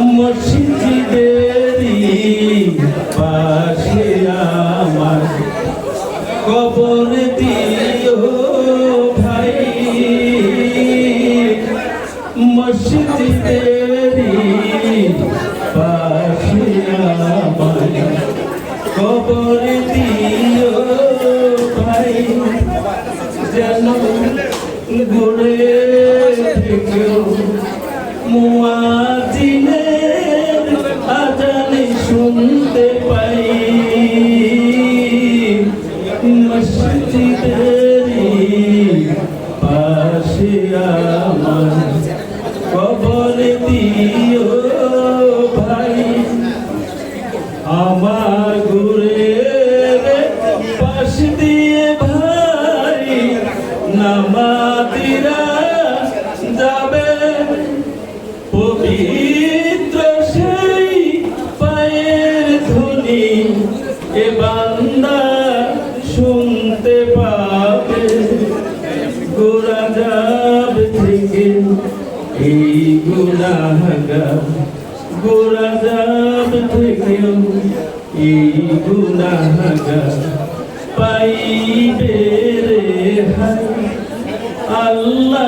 মসজিদেরই পাশে আমার কবর দিও ভাই। মসজিদেরই পাশে আমার কবর দিও ভাই। যেন ঘুরে থেকেও মুয়াজিনের শুনতে পাই মসজিদেরই পাশে আমার কবর দিও ভাই আমার ঘুরে পাশ দিয়ে ভাই নামাতিরা যাবে পবিত্র ধ্বনি এ বান্দা শুনতে পাবে। যাবে থেকে এই গুনাহগার গোরা যাবে থেকেও এই গুনাহগার পাইবে রে আল্লাহ